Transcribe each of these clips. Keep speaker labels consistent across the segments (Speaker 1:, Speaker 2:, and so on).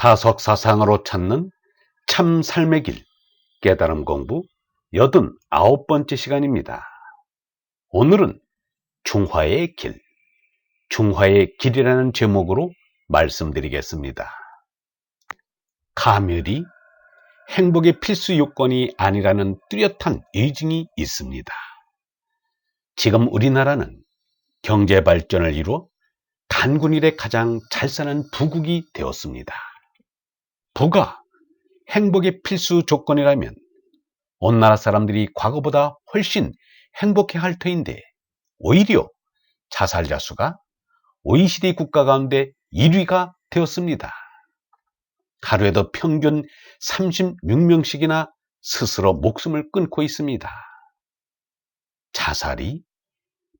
Speaker 1: 다석 사상으로 찾는 참 삶의 길 깨달음 공부 여든 아홉 번째 시간입니다. 오늘은 중화의 길, 중화의 길이라는 제목으로 말씀드리겠습니다. 가멸이 행복의 필수 요건이 아니라는 뚜렷한 의증이 있습니다. 지금 우리나라는 경제 발전을 이루어 단군일에 가장 잘 사는 부국이 되었습니다. 부가 행복의 필수 조건이라면 온 나라 사람들이 과거보다 훨씬 행복해 할 터인데 오히려 자살자 수가 OECD 국가 가운데 1위가 되었습니다. 하루에도 평균 36명씩이나 스스로 목숨을 끊고 있습니다. 자살이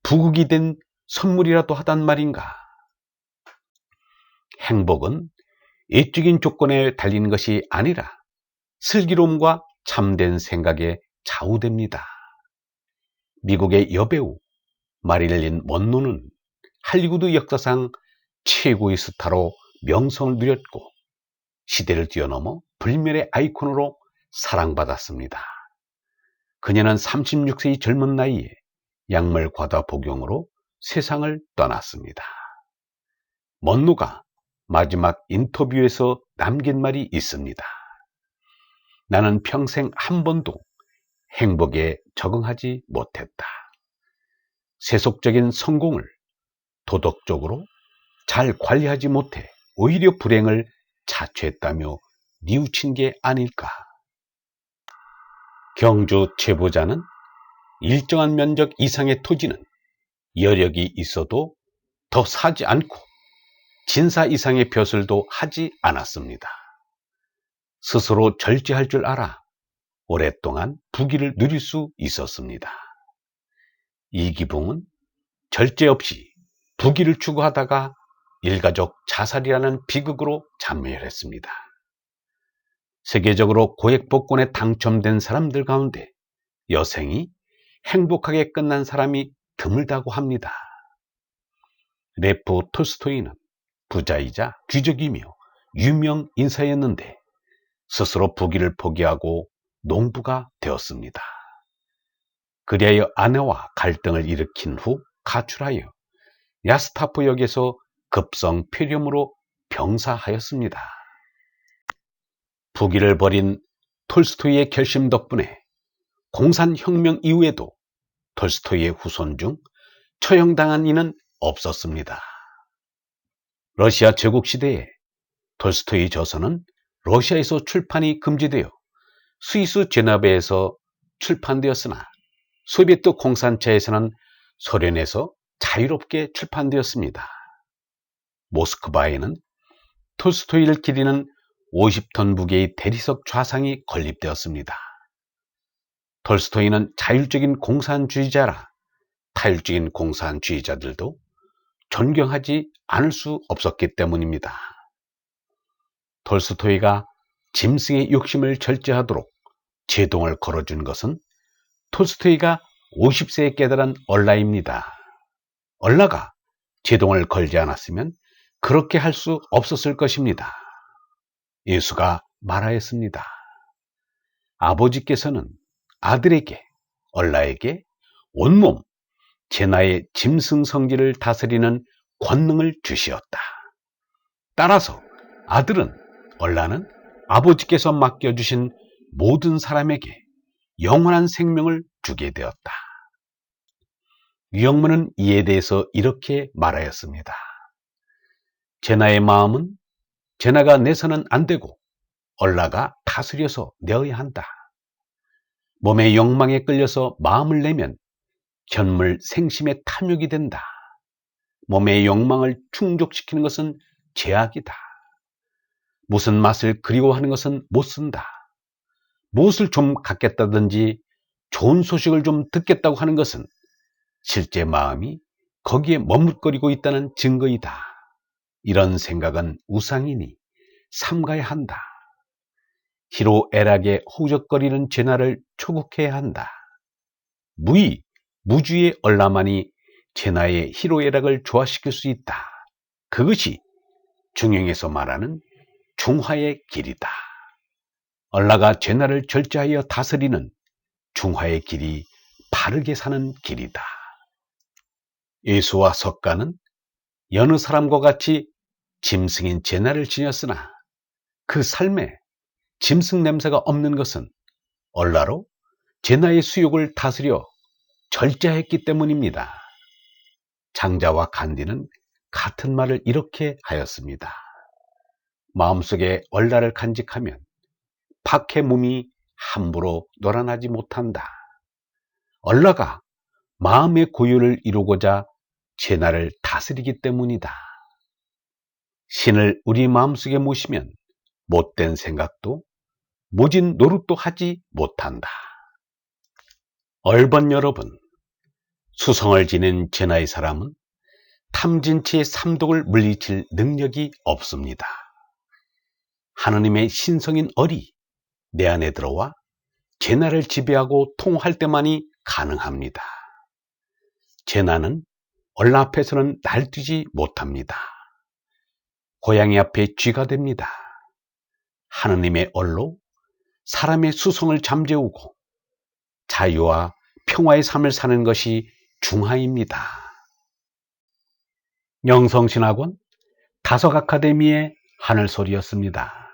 Speaker 1: 부국이 된 선물이라도 하단 말인가? 행복은 외적인 조건에 달리는 것이 아니라 슬기로움과 참된 생각에 좌우됩니다. 미국의 여배우 마릴린 먼노는 할리우드 역사상 최고의 스타로 명성을 누렸고 시대를 뛰어넘어 불멸의 아이콘으로 사랑받았습니다. 그녀는 36세의 젊은 나이에 약물 과다 복용으로 세상을 떠났습니다. 먼노가 마지막 인터뷰에서 남긴 말이 있습니다. 나는 평생 한 번도 행복에 적응하지 못했다. 세속적인 성공을 도덕적으로 잘 관리하지 못해 오히려 불행을 자초했다며 뉘우친 게 아닐까. 경주 제보자는 일정한 면적 이상의 토지는 여력이 있어도 더 사지 않고 진사 이상의 벼슬도 하지 않았습니다. 스스로 절제할 줄 알아 오랫동안 부귀를 누릴 수 있었습니다. 이기붕은 절제 없이 부귀를 추구하다가 일가족 자살이라는 비극으로 참여했습니다. 세계적으로 고액 복권에 당첨된 사람들 가운데 여생이 행복하게 끝난 사람이 드물다고 합니다. 레프 톨스토이는 부자이자 귀족이며 유명 인사였는데 스스로 부귀를 포기하고 농부가 되었습니다. 그리하여 아내와 갈등을 일으킨 후 가출하여 야스타프 역에서 급성 폐렴으로 병사하였습니다. 부귀를 버린 톨스토이의 결심 덕분에 공산혁명 이후에도 톨스토이의 후손 중 처형당한 이는 없었습니다. 러시아 제국 시대에 톨스토이 저서는 러시아에서 출판이 금지되어 스위스 제나베에서 출판되었으나 소비에트 공산차에서는 소련에서 자유롭게 출판되었습니다. 모스크바에는 톨스토이를 기리는 50톤 무게의 대리석 좌상이 건립되었습니다. 톨스토이는 자율적인 공산주의자라 타율적인 공산주의자들도 존경하지 않을 수 없었기 때문입니다. 톨스토이가 짐승의 욕심을 절제하도록 제동을 걸어준 것은 톨스토이가 50세에 깨달은 얼라입니다. 얼라가 제동을 걸지 않았으면 그렇게 할 수 없었을 것입니다. 예수가 말하였습니다. 아버지께서는 아들에게, 얼라에게 온몸 제 나의 짐승 성질을 다스리는 권능을 주시었다. 따라서 아들은 얼라는 아버지께서 맡겨주신 모든 사람에게 영원한 생명을 주게 되었다. 유영문은 이에 대해서 이렇게 말하였습니다. 제나의 마음은 제나가 내서는 안 되고 얼라가 다스려서 내어야 한다. 몸의 욕망에 끌려서 마음을 내면 견물 생심의 탐욕이 된다. 몸의 욕망을 충족시키는 것은 제약이다. 무슨 맛을 그리워하는 것은 못 쓴다. 무엇을 좀 갖겠다든지 좋은 소식을 좀 듣겠다고 하는 것은 실제 마음이 거기에 머뭇거리고 있다는 증거이다. 이런 생각은 우상이니 삼가야 한다. 희로애락에 호적거리는 제나를 초국해야 한다. 무의, 무주의 얼라만이 제나의 희로애락을 조화시킬 수 있다. 그것이 중용에서 말하는 중화의 길이다. 얼라가 죄나를 절제하여 다스리는 중화의 길이 바르게 사는 길이다. 예수와 석가는 여느 사람과 같이 짐승인 제나를 지녔으나 그 삶에 짐승 냄새가 없는 것은 얼라로 제나의 수욕을 다스려 절제했기 때문입니다. 장자와 간디는 같은 말을 이렇게 하였습니다. 마음속에 얼라를 간직하면 밖의 몸이 함부로 놀아나지 못한다. 얼라가 마음의 고유를 이루고자 제나를 다스리기 때문이다. 신을 우리 마음속에 모시면 못된 생각도 모진 노릇도 하지 못한다. 얼번 여러분, 수성을 지닌 제나의 사람은 탐진치의 삼독을 물리칠 능력이 없습니다. 하느님의 신성인 얼이 내 안에 들어와 제나를 지배하고 통할 때만이 가능합니다. 제나는 얼 앞에서는 날뛰지 못합니다. 고양이 앞에 쥐가 됩니다. 하느님의 얼로 사람의 수성을 잠재우고 자유와 평화의 삶을 사는 것이 중화입니다. 영성신학원 다석 아카데미의 하늘소리였습니다.